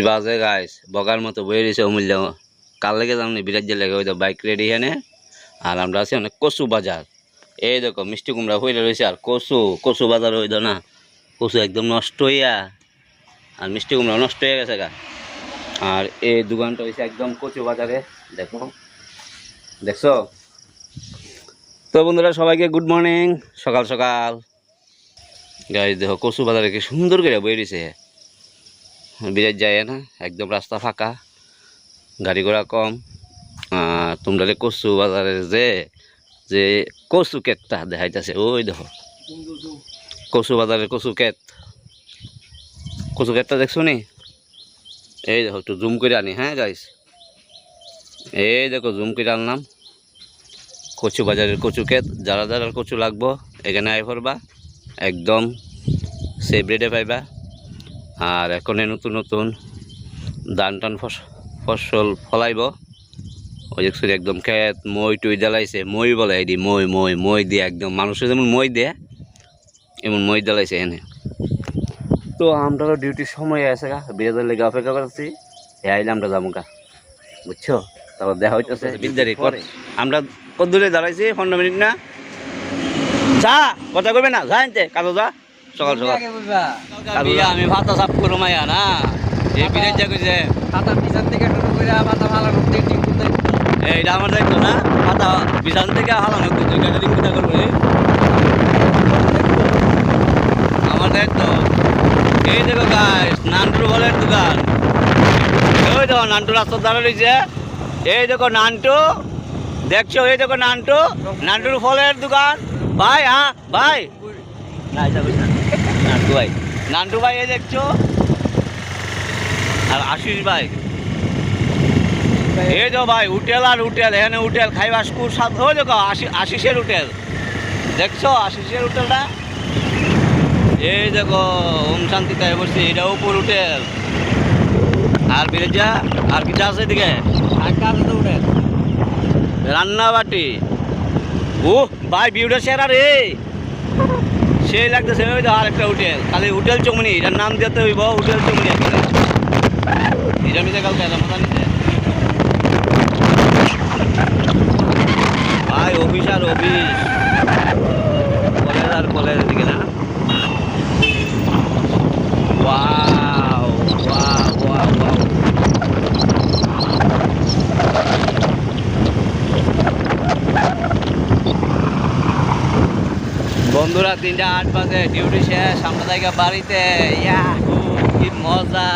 বাজে গাইস বগার মতো বয়ে রয়েছে অমূল্য। কাল লেগে যাম বিরাট যে লেগে ওই তো বাইক রেডি এখানে আর আমরা আছি অনেক কচু বাজার। এই দেখো, মিষ্টি কুমড়া হইলে রয়েছে আর কচু। কচু বাজার হইল না। কচু একদম নষ্ট হইয়া। আর মিষ্টি কুমড়া নষ্ট হয়ে গেছে গা। আর এই দোকানটা হয়েছে একদম কচু বাজারে। দেখো। দেখছ? তো বন্ধুরা, সবাইকে গুড মর্নিং সকাল সকাল। গাড়ি দেখো, কচু বাজারে কি সুন্দর করে বই দিছে বিরাট যায় না একদম রাস্তা ফাঁকা, গাড়ি ঘোড়া কম। তোমরা কচু বাজারে যে যে কচু কেটটা দেখাইতেছে, ওই দেখো। কচু বাজারের কচু কেট কচু কেটটা দেখছ নি? এই দেখো, একটু জুম করে আনি হ্যাঁ গাইস এই দেখো, জুম করে আনলাম। কচু বাজারের কচু ক্ষেত, যারা যারা কচু লাগবো, এখানে আয় করবা, একদম সেভ রেটে পাইবা। আর এখন নতুন নতুন ধান টান ফস- ফসল ফলাইব। ওই দেখছি একদম খেত মই টুই জ্বালাইছে মই বলে এদি মই মই মই দিয়ে একদম মানুষের যেমন মই দেয় এমন মই জ্বালাইছে এনে। তো আমরা ডিউটির সময় আছে গা বিরাদের লেগে অপেক্ষা করছি এ আইলে আমরা যাব গা বুঝছ? তারপর দেখা হইতেছে। বিদ্যারি করে আমরা কত দূরে দাঁড়াইছি পনেরো মিনিট না? যা কথা কইবে না যা আনতে কাজে যা। সকাল সকাল। আমি ভাতা সাফ করো মাইয়া না? এই বিরাট যা কইছে। এইটা আমার দায়িত্ব না? ভাতা বিছান থেকে হালানো করব আমার দায়িত্ব। এই দেখো গাইস নান্টুর বলের দোকান। ওই দেখো নান্টু রাস্তার দ্বারা রয়েছে এই দেখো নান্টু। দেখছ এই দেখো নান্টু। নান্টুর ফলের দোকান। ভাই হ্যাঁ ভাই। না যাবে না নান্টু ভাই নান্টু ভাই এই দেখছ? আর আশিস ভাই। এই তো ভাই হোটেল আর হোটেল এখানে হোটেল খাইবার স্কুল সব ওই দেখো আশিসের হোটেল দেখছ আশিসের হোটেলটা এই দেখো ওম শান্তি তাই বসছি এটা উপর হোটেল আর বিরেজা আর কিছু আছে এদিকে? রান্না বাটি ও ভাই বিউটা সেরা রে। সেই লাগতেছে, ওই তো আর একটা হোটেল। খালি হোটেল চমনি, এটার নাম দিতে হইব, হোটেল চমনি। একটা এটা মিতে কালকে মজা নিতে বন্ধুরা তিনটা আট বাজে ডিউটি শেষ আমরা বাড়িতে। ইয়া কি মজা।